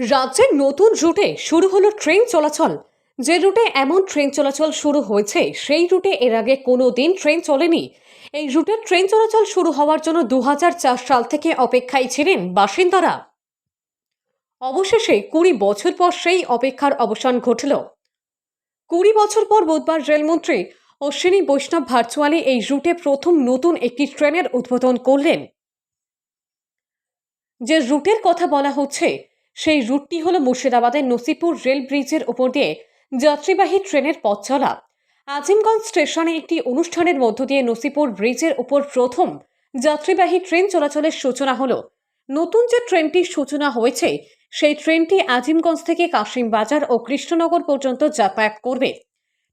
রাজ্যের নতুন রুটে শুরু হলো ট্রেন চলাচল। যে রুটে এমন ট্রেন চলাচল শুরু হয়েছে, সেই রুটে এর আগে কোনো দিন ট্রেন চলেনি। এই রুটের ট্রেন চলাচল শুরু হওয়ার জন্য দু হাজার চার সাল থেকে অপেক্ষায় ছিলেন বাসিন্দারা। অবশেষে কুড়ি বছর পর সেই অপেক্ষার অবসান ঘটল। কুড়ি বছর পর বুধবার রেলমন্ত্রী অশ্বিনী বৈষ্ণব ভার্চুয়ালি এই রুটে প্রথম নতুন একটি ট্রেনের উদ্বোধন করলেন। যে রুটের কথা বলা হচ্ছে সেই রুটটি হল মুর্শিদাবাদের নসিপুর রেল ব্রিজের উপর দিয়ে যাত্রীবাহী ট্রেনের পথ চলা। আজিমগঞ্জ স্টেশনে একটি অনুষ্ঠানের মধ্য দিয়ে নসিপুর ব্রিজের উপর প্রথম যাত্রীবাহী ট্রেন চলাচলের সূচনা হলো। নতুন যে ট্রেনটির সূচনা হয়েছে, সেই ট্রেনটি আজিমগঞ্জ থেকে কাশিমবাজার ও কৃষ্ণনগর পর্যন্ত যাতায়াত করবে।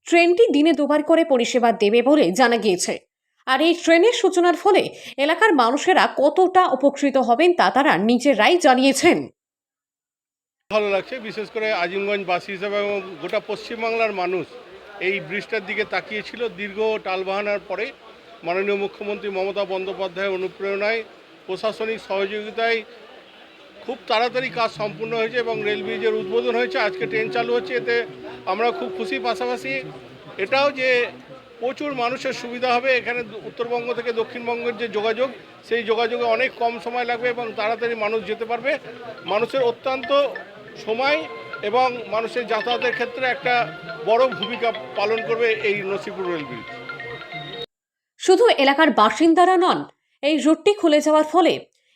ট্রেনটি দিনে দুবার করে পরিষেবা দেবে বলে জানা গিয়েছে। আর এই ট্রেনের সূচনার ফলে এলাকার মানুষেরা কতটা উপকৃত হবেন তা তারা নিজেরাই জানিয়েছেন। ভালো লাগছে। বিশেষ করে আজিমগঞ্জবাসী হিসেবে এবং গোটা পশ্চিমবাংলার মানুষ এই ব্রিজটার দিকে তাকিয়েছিল। দীর্ঘ টালবাহানার পরে মাননীয় মুখ্যমন্ত্রী মমতা বন্দ্যোপাধ্যায়ের অনুপ্রেরণায় প্রশাসনিক সহযোগিতায় খুব তাড়াতাড়ি কাজ সম্পূর্ণ হয়েছে এবং রেল ব্রিজের উদ্বোধন হয়েছে। আজকে ট্রেন চালু হচ্ছে, এতে আমরা খুব খুশি পাশাপাশি এটাও যে প্রচুর মানুষের সুবিধা হবে, এখানে উত্তরবঙ্গ থেকে দক্ষিণবঙ্গের যে যোগাযোগ, সেই যোগাযোগে অনেক কম সময় লাগবে এবং তাড়াতাড়ি মানুষ যেতে পারবে। মানুষের অত্যন্ত সময় এবং মানুষের যাতায়াতের ক্ষেত্রে একটা বড় ভূমিকা পালন করবে এই নসিপুর রেল ব্রিজ। শুধু এলাকার বাসিন্দারা নন, এই রুটটি খুলে যাওয়ার ফলে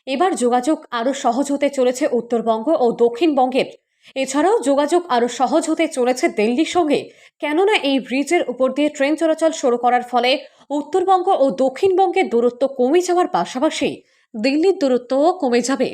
এবার যোগাযোগ আরও সহজ হতে চলেছে উত্তরবঙ্গ ও দক্ষিণবঙ্গের। এছাড়াও যোগাযোগ আরও সহজ হতে চলেছে দিল্লির সঙ্গে। কেননা এই ব্রিজের উপর দিয়ে ট্রেন চলাচল শুরু করার ফলে উত্তরবঙ্গ ও দক্ষিণবঙ্গের দূরত্ব কমে যাওয়ার পাশাপাশি দিল্লির দূরত্বও কমে যাবে।